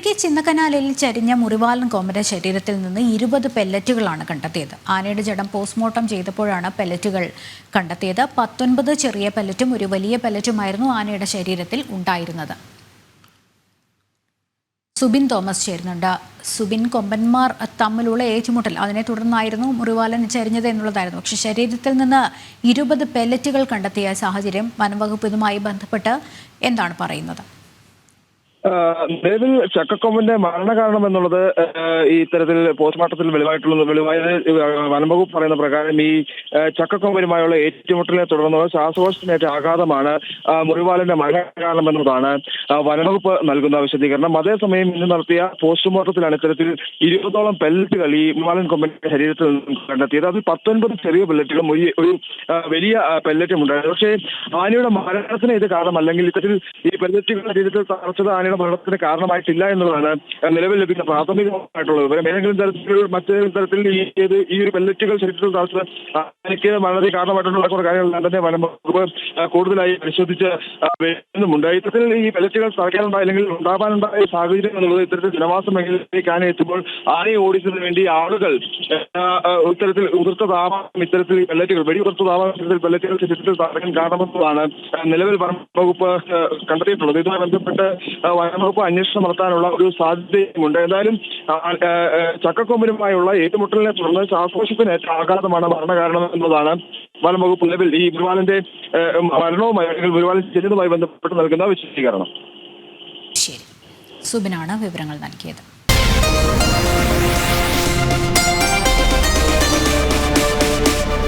ഇടുക്കി ചിന്നക്കനാലിൽ ചരിഞ്ഞ മുറിവാലൻ കോമന്റെ ശരീരത്തിൽ നിന്ന് ഇരുപത് പെല്ലറ്റുകളാണ് കണ്ടെത്തിയത്. ആനയുടെ ജഡം പോസ്റ്റ്മോർട്ടം ചെയ്തപ്പോഴാണ് പെല്ലറ്റുകൾ കണ്ടെത്തിയത്. പത്തൊൻപത് ചെറിയ പെല്ലറ്റും ഒരു വലിയ പെല്ലറ്റുമായിരുന്നു ആനയുടെ ശരീരത്തിൽ ഉണ്ടായിരുന്നത്. സുബിൻ തോമസ് ചേരുന്നുണ്ട്. സുബിൻ കൊമ്പന്മാർ തമ്മിലുള്ള ഏറ്റുമുട്ടൽ അതിനെ തുടർന്നായിരുന്നു മുറിവാലൻ ചരിഞ്ഞത് എന്നുള്ളതായിരുന്നു. പക്ഷെ ശരീരത്തിൽ നിന്ന് ഇരുപത് പെല്ലറ്റുകൾ കണ്ടെത്തിയ സാഹചര്യം വനംവകുപ്പ് ഇതുമായി ബന്ധപ്പെട്ട് എന്താണ് പറയുന്നത്? നിലവിൽ ചക്കക്കൊമ്പന്റെ മരണകാരണം എന്നുള്ളത് ഈ ഇത്തരത്തിൽ പോസ്റ്റ്മോർട്ടത്തിൽ വെളിവായിട്ടുള്ള വെളിവായത് വനംവകുപ്പ് പറയുന്ന പ്രകാരം ഈ ചക്കക്കൊമ്പനുമായുള്ള ഏറ്റുമുട്ടലിനെ തുടർന്നുള്ള ശ്വാസകോശത്തിനേറ്റ ആഘാതമാണ് ആഹ് മുറിവാലിന്റെ മരണകാരണം എന്നതാണ് വനംവകുപ്പ് നൽകുന്ന വിശദീകരണം. അതേസമയം ഇന്ന് നടത്തിയ പോസ്റ്റ്മോർട്ടത്തിലാണ് ഇത്തരത്തിൽ ഇരുപതോളം പെല്ലറ്റുകൾ ഈ മുറിവാലൻ കൊമ്പന്റെ ശരീരത്തിൽ നിന്നും കണ്ടെത്തിയത്. അതിൽ പത്തൊൻപത് ചെറിയ പെല്ലറ്റുകളും ഒരു ഒരു വലിയ പെല്ലറ്റും ഉണ്ടായിരുന്നു. പക്ഷേ ആനയുടെ മരണത്തിന് ഇത് കാരണമല്ലെങ്കിൽ ഇത്തരത്തിൽ ഈ പെല്ലറ്റുകളുടെ ശരീരത്തിൽ തറച്ചത് ആനയുടെ മരണത്തിന് കാരണമായിട്ടില്ല എന്നുള്ളതാണ് നിലവിൽ ലഭിക്കുന്ന പ്രാഥമികമായിട്ടുള്ള വിവരം ഏതെങ്കിലും തരത്തിൽ മറ്റേതെങ്കിലും തരത്തിൽ ഈ ഈ ഒരു പെല്ലറ്റുകൾ ശരീരത്തിൽ തറച്ചത് എനിക്ക് വളരെ കാരണമായിട്ടുള്ള കുറെ കാര്യങ്ങൾ തന്നെ വനം വകുപ്പ് കൂടുതലായി പരിശോധിച്ച് വരുന്നുമുണ്ട്. ഇത്തരത്തിൽ ഈ പെല്ലറ്റുകൾ തറയ്ക്കാനുണ്ടായ അല്ലെങ്കിൽ ഉണ്ടാവാനുണ്ടായ സാഹചര്യം എന്നുള്ളത് ഇത്തരത്തിൽ ജനവാസ മേഖലയിലേക്ക് ആന എത്തുമ്പോൾ ആനയെ ഓടിച്ചതിന് വേണ്ടി ആളുകൾ ഇത്തരത്തിൽ ഉതിർത്ത താപം ഇത്തരത്തിൽ പെല്ലറ്റുകൾ വെടി ഉതിർത്ത താപം ഇത്തരത്തിൽ പെല്ലറ്റുകൾ ശരീരത്തിൽ തറയ്ക്കാൻ കാരണമെന്നതാണ് നിലവിൽ വനം വകുപ്പ് കണ്ടെത്തിയിട്ടുള്ളത്. ഇതുമായി ബന്ധപ്പെട്ട് ആ, വനം വകുപ്പ് അന്വേഷണം നടത്താനുള്ള ഒരു സാധ്യതയുമുണ്ട്. എന്തായാലും ചക്കക്കൊമ്പിനുമായുള്ള ഏറ്റുമുട്ടലിനെ തുടർന്ന് ശ്വാസകോശത്തിനേറ്റ ആഘാതമാണ് മരണകാരണം എന്നതാണ് വനംവകുപ്പ് നിലവിൽ ഈ ഗുരുവാലിന്റെ മരണവുമായി അല്ലെങ്കിൽ ഗുരുവാലിൻ ചെല്ലുന്നതുമായി ബന്ധപ്പെട്ട് നൽകുന്ന വിശദീകരണം. ശരി. സുബിനാണ് വിവരങ്ങൾ നൽകിയത്.